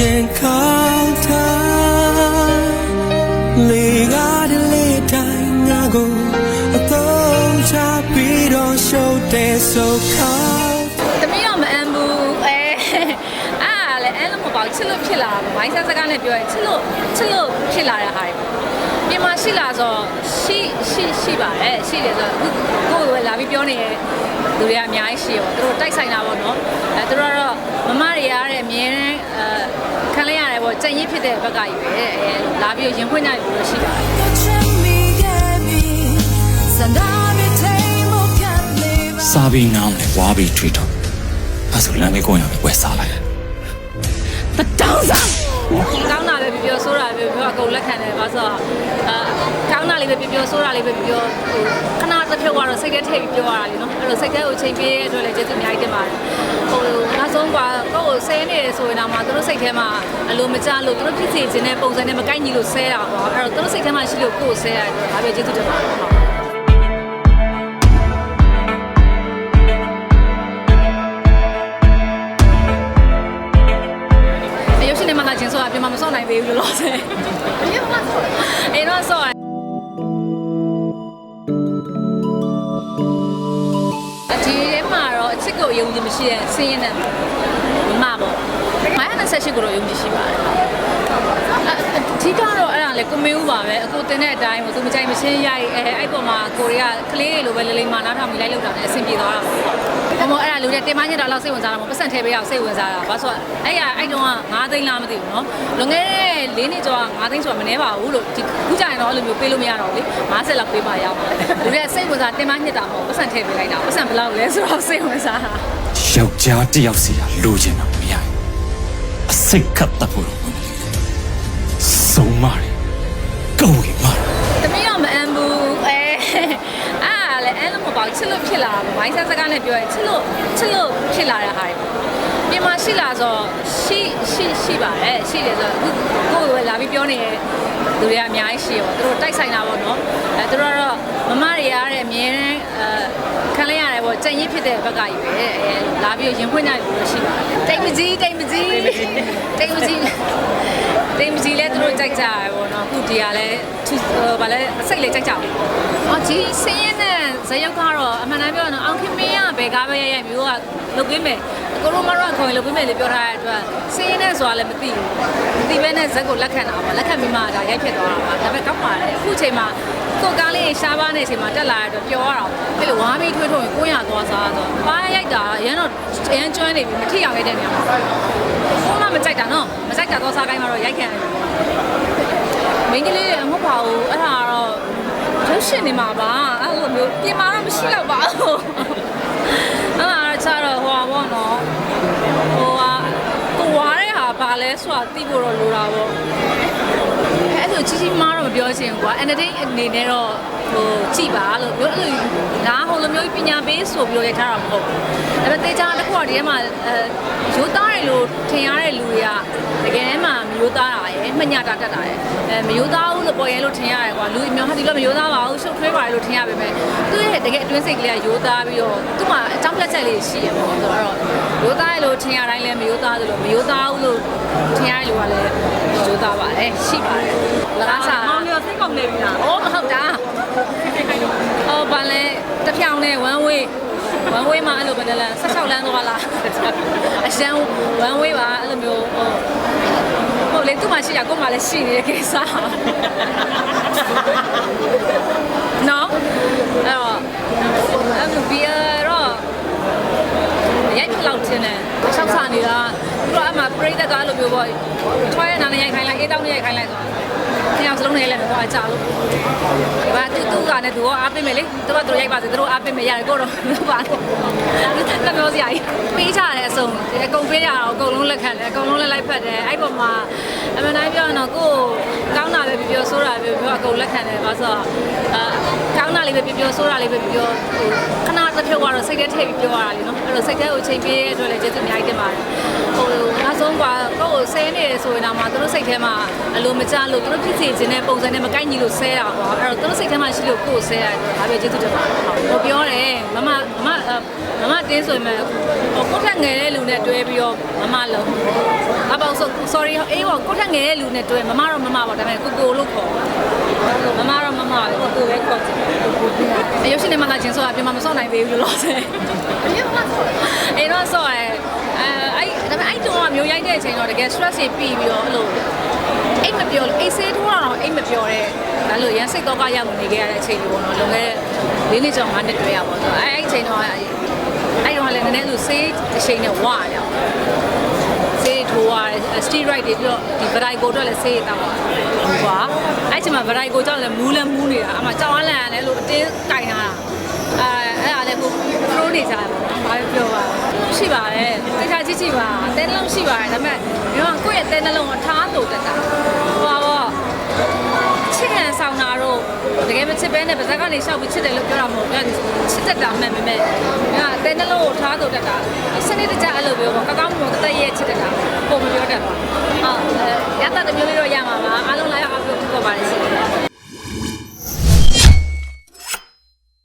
ရင်ခေါင်းထားလေကားတလေတိုင်းငါကိုအတော့ချပြီးတော့ရှုပ်တဲ့ဆိုခေါင်းတမီးတော့မအမ်းဘူးအဲအားကလည်းအဲ့လိုမပေါ့ချစ်လို့ဖြစ်လာတာပေါ့မိုင်းဆက်စကားနဲ့ပြောရင်ချစ်လို့ချစ်လို့ဖြစ်လာတဲ့ဟာတွေပြင်မရှိလာဆိုရှိရှိရှိပါတယ်ရှိတယ်ဆိုတော့အခုကိုယ်ကလာပြီးပြောနေတဲ့လူတွေကအများကြီးရှိရောသူတို့တိုက်ဆိုင်တာပေါ့နော်အဲသူတို့ကတော့မမတွေရတဲ့အမြဲတမ်းအဲ ခံလိုက်ရတယ်ပေါ့ကြင်ရစ်ဖြစ်တဲ့ဘက်ကကြီးပဲအဲလာပြီးရင်ဖွင့်ကြတယ်လို့ရှိပါတယ်စားပြီးနောင်းတယ်ဝါပြီးထွေးတော့အဲဆိုလမ်းလေးကိုရမယ်ဝယ်စားလိုက်တတောင်းစားကောင်းတာပဲပြောပြောဆိုးတာပဲပြောအကုန်လက်ခံတယ်ဘာလို့ဆိုတော့အာကောင်းတာလေးပဲပြောပြောဆိုးတာလေးပဲပြောပြောဟိုခဏတစ်ဖြုတ်ကတော့စိတ်ထဲထည့်ပြီးပြောရတာလीနော်အဲ့လိုစိတ်ထဲကိုချိန်ပေးတဲ့အတွက်လည်းကျေးဇူးအများကြီးတင်ပါတယ်ဟိုနော က်ဆုံးကကိုယ့်ကိုဆဲနေတယ်ဆိုရင်တော့မှသူတို့စိတ်ထဲမှာအလိုမကျလို့သူတို့ဖြစ်စီခြင်းနဲ့ပုံစံနဲ့မကိုက်ညီလို့ဆဲတာပေါ့အဲ့တော့သူတို့စိတ်ထဲမှာရှိလို့ကိုယ့်ကိုဆဲရတယ်ဒါပဲကျေးဇူးတင်ပါတယ်ဟုတ်ရုပ်ရှင်နဲ့မှလာခြင်းဆိုတာပြန်မမစော့နိုင်သေးဘူးလို့လို့ဆဲ။ဘယ်မှာဆော့လဲ။အဲ့တော့ဆော့အဒီထဲမှာတော့အချစ်ကိုယုံကြည်မရှိတဲ့စင်းရင် 928ကိုတော့ယုံကြည်ရှိပါတယ်အဓိကတော့အဲ့ဒါလေကိုမေဦးပါပဲအခုတင်တဲ့အတိုင်းကိုသူမကြိုက်မချင်းရိုက်အဲအဲ့ပေါ်မှာကိုရီးယားကလေးတွေလိုပဲလိမ့်မာနားထောင်ပြီးလိုက်လောက်တာနဲ့အဆင်ပြေသွားတာပေါ့ဘာမို့အဲ့ဒါလူတွေတင်မညတော့လောက်စိတ်ဝင်စားတာမဟုတ်ပတ်စံထဲပေးရအောင်စိတ်ဝင်စားတာဘာဆိုအဲ့ရအဲ့တုန်းက9သိန်းလားမသိဘူးနော်လွန်ခဲ့တဲ့၄နှစ်ကျော်က9သိန်းဆိုတာမနှဲပါဘူးလို့ဒီခုကြရင်တော့အဲ့လိုမျိုးပေးလို့မရတော့လေ50လောက်ပေးပါရအောင်လူတွေကစိတ်ဝင်စားတင်မညတာမဟုတ်ပတ်စံထဲပေးလိုက်တာပတ်စံဘယ်လောက်လဲဆိုတော့စိတ်ဝင်စားတာယောက်ျားတစ်ယောက်စီကလိုချင်တာ အစိတ်ကပ်တတ်ဖို့တော့ဝင်မလို့ဆုံးမတယ်ကောင်းဝင်မှာ။တမီးတော့မအမ်းဘူးအဲအားကလည်းအဲ့လိုမပေါ့ချစ်လို့ဖြစ်လာတာပေါ့မိုင်းဆက်စကားနဲ့ပြောရင်ချစ်လို့ချစ်လို့ဖြစ်လာတဲ့ဟာတွေပြင်မရှိလာဆိုရှိရှိရှိပါတယ်ရှိတယ်ဆိုတော့အခုကိုယ်ကလာပြီးပြောနေတဲ့လူတွေကအများကြီးရှိရောသူတို့တိုက်ဆိုင်တာပေါ့နော်အဲသူတို့ကတော့မမတွေရတဲ့အမြဲတမ်းအဲခံလိုက်ရတယ်ပေါ့ကြင်ရစ်ဖြစ်တဲ့ဘက်ကကြီးပဲအဲလာပြီးရင်ဖွင့်ကြတယ်လို့ရှိပါတယ်တိတ်မကြီးတိတ်မကြီး တိတ်မကြီးတိတ်မကြီးလဲသူတို့ကြိုက်ကြရပေါ့ နော်အခုဒီကလည်းသူဗာလဲအစိတ်လေးကြိုက်ကြတယ်အော်ဒီစင်းရင်နဲ့ဇယုတ်ကတော့အမှန်တမ်းပြောရအောင်အောင်ခင်မင်းကဘယ်ကားပဲရရမျိုးကလုပ်ပေးမယ်ကိုရိုမရောခေါ်ရင်လုပ်ပေးမယ်လို့ပြောထားတဲ့အတွက်စင်းရင်နဲ့ဆိုတာလည်းမသိဘူးမသိဘဲနဲ့ဇက်ကိုလက်ခံတာပါလက်ခံပြီးမှဒါရိုက်ဖြစ်သွားတာပါဒါပေမဲ့ကောက်ပါတယ်အခုချိန်မှာကိုကားလေးရှားပါနေချိန်မှာတက်လာတဲ့အတွက်ပျော်ရတာအဲ့လိုဝါးပြီးထွေးထွေးကိုရသွားစားဆိုပါရိုက်တာရန်တော့ရန်ကျွမ်းနေပြီမထိအောင်ရိုက်တဲ့နေရာမှာကိုမမကြိုက်တာနော်မကြိုက်တာတော့စားကိုင်းမှာတော့ရိုက်ခံတယ် မင်းကလေးမဟုတ်ပါဘူးအဲ့ဒါကတော့ရုပ်ရှင်နေမှာပါအဲ့လိုမျိုးပြင်မာတော့မရှိတော့ပါဘူးအဲ့ဒါတော့ချတော့ဟိုပါဘောနော်ဟိုကကိုဝါတဲ့ဟာဘာလဲဆိုတာသိဖို့တော့လိုတာပေါ့အဲ့လိုကြီးကြီးမားတော့မပြောချင်ဘူးကွာ entertain အနေနဲ့တော့ဟိုကြည်ပါလို့ပြောအဲ့လိုဒါဟိုလိုမျိုးပညာပေးဆိုပြီးတော့ရိုက်ထားတာမဟုတ်ဘူးဒါပေမဲ့တေချာတစ်ခုကဒီထဲမှာအဲ ရိုးသားတယ်လို့ထင်ရတဲ့လူတွေကတကယ်တမ်းမှာမရိုးသားတာရယ်မှညတာတတ်တာရယ်အဲမရိုးသားဘူးလို့ပေါ်ရဲလို့ထင်ရတယ်ကွာလူအများဟာဒီလိုမရိုးသားပါဘူးရှုပ်ထွေးပါတယ်လို့ထင်ရပေမဲ့သူ့ရဲ့တကယ်အတွင်းစိတ်ကလေးကရိုးသားပြီးတော့သူ့မှာအကြောင်းပြချက်လေးရှိရပေါ့ဆိုတော့ရိုးသားရလို့ထင်ရတိုင်းလည်းမရိုးသားသလိုမရိုးသားဘူးလို့ထင်ရတဲ့လူကလည်းရိုးသားပါတယ်ရှိပါတယ်လကားစားမောင်လေးစိတ်ကုန်နေပြီလား။အော်ဟုတ်တာ။အော်ဘာလဲတဖြောင်းနဲ့ one way one way မှာအဲ့လိုပဲလဲ16လမ်းသွားလား။အရှမ်း one way ပါအဲ့လိုမျိုးဟိုဟုတ်လေသူ့မှာရှိရကို့မှာလည်းရှိနေတဲ့ကိစ္စ။နော်အဲ့တော့အဲ့လိုဘီယာတော့ရိုက်ဖလောက်တင်တယ်။၆ဆာနေတာသူတို့အမှပြိတ္တကားလိုမျိုးပေါ့။ထွားရနာနဲ့ရိုက်ခိုင်းလိုက်အေးတောင်းနဲ့ရိုက်ခိုင်းလိုက်ဆို တော့နှစ်ယောက်စလုံးနဲ့လည်းတော့အကြလို့ဒီဘာသူသူကလည်းသူကအားပေးမယ်လေသူကသူရိုက်ပါစေသူတို့အားပေးမယ်ရတယ်ကိုတော့လုပ်ပါတော့လက်ပြောစရာကြီးပေးကြတယ်အစုံအကုန်ပေးရအောင်အကုန်လုံးလက်ခံတယ်အကုန်လုံးလက်လိုက်ဖက်တယ်အဲ့ပေါ်မှာအမှန်တိုင်းပြောရင်တော့ကိုကောင်းတာပဲပြောပြောဆိုးတာပဲပြောအကုန်လက်ခံတယ်ဘာလို့ဆိုတော့အာကောင်းတာ လေးပဲပြောပြောဆိုးတာလေးပဲပြောဟိုခဏတစ်ဖြုတ်ကတော့စိတ်ထဲထည့်ပြီးပြောရတာလीနော်အဲ့လိုစိတ်ထဲကိုချိန်ပေးတဲ့အတွက်လည်းကျေးဇူးအများကြီးတင်ပါတယ်ဟိုနောက်ဆုံးကကိုယ့်ကိုဆဲနေတယ်ဆိုရင်တော့မှသူတို့စိတ်ထဲမှာအလိုမကျလို့သူတို့ဖြစ်စီစေခြင်းနဲ့ပုံစံနဲ့မကိုက်ညီလို့ဆဲတာပေါ့အဲ့တော့သူတို့စိတ်ထဲမှာရှိလို့ကိုယ်ဆဲတာဒါပဲကျေးဇူးတင်ပါတယ်ဟိုပြောတယ်မမမမမတင်းဆိုရင်ဟိုကိုထက်ငယ်တဲ့လူနဲ့တွဲပြီးတော့မမလုံး အပေါ့ဆို sorry အေးပေါ့ကိုထက်ငယ်တဲ့လူနဲ့တွဲမမတော့မမပေါ့ဒါပေမဲ့ကိုကိုလို့ခေါ်မမတော့မမပဲကိုကိုပဲခေါ်ကြည့်အရုပ်ရှင်နဲ့မှလာခြင်းဆိုတာပြန်မမစော့နိုင်သေးဘူးလို့လို့ဆဲအေးတော့ဆော့ရဲအဲအဲ့ဒါပေမဲ့အဲ့တုန်းကမျိုးရိုက်တဲ့အချိန်တော့တကယ် stress တွေပြီးပြီးတော့အဲ့လိုအိတ်မပြောလို့အိတ်ဆေးထိုးတာတော့အိတ်မပြောတဲ့ဒါလို့ရန်စိတ်တော့ကရောက်နေခဲ့ရတဲ့အချိန်လေးပေါ့နော်လွန်ခဲ့တဲ့၄နှစ်ကျော်၅နှစ်တွေ့ရပါတော့အဲအဲ့အချိန်တော့အဲ့တော့လည်းနည်းနည်းဆိုဆေးအချိန်နဲ့ဝါရအောင်ဆေး ထိုးရတယ်စတီရိုက်တွေပြီးတော့ဒီဗရိုက်ကိုတော့လည်းဆေးတောက်ရတယ်ဟိုပါအဲ့ချိန်မှာဗရိုက်ကိုကြောင့်လည်းမူးလည်းမူးနေတာအမှကြောင်အားလန့်ရတယ်လို့အတင်းကင်ထားတာအဲအဲ့ဒါလည်းကိုပရိုနေကြတယ်ပေါ့နော်ဘာပြောပါရှိပါတယ်တိကျကြည့်ကြည့်ပါတဲနှလုံးရှိပါတယ်ဒါပေမဲ့ပြောကိုယ့်ရဲ့တဲနှလုံးကထားလို့တက်တာဟိုပါပေါ့ချစ်ရန်ဆောင်တာတော့တကယ်မချစ်ပဲနဲ့ပါဇက်ကနေရှောက်ပြီးချစ်တယ်လို့ပြောတာမဟုတ်ဘူးချစ်တတ်တာမှန်ပေမဲ့ငါတဲနှလုံးကိုထားလို့တက်တာစနစ်တကျအဲ့လိုပြောပေါ့ကောင်းကောင်းမွန်မွန်တသက်ရဲ့ချစ်တတ်တာ ကတ်သွား။ဟုတ်ရတာတစ်မျိုးလေးတော့ရမှာပါ။အားလုံးလာရောက်အားပေးဖို့ဖြစ်ပေါ်ပါတယ်ရှင်။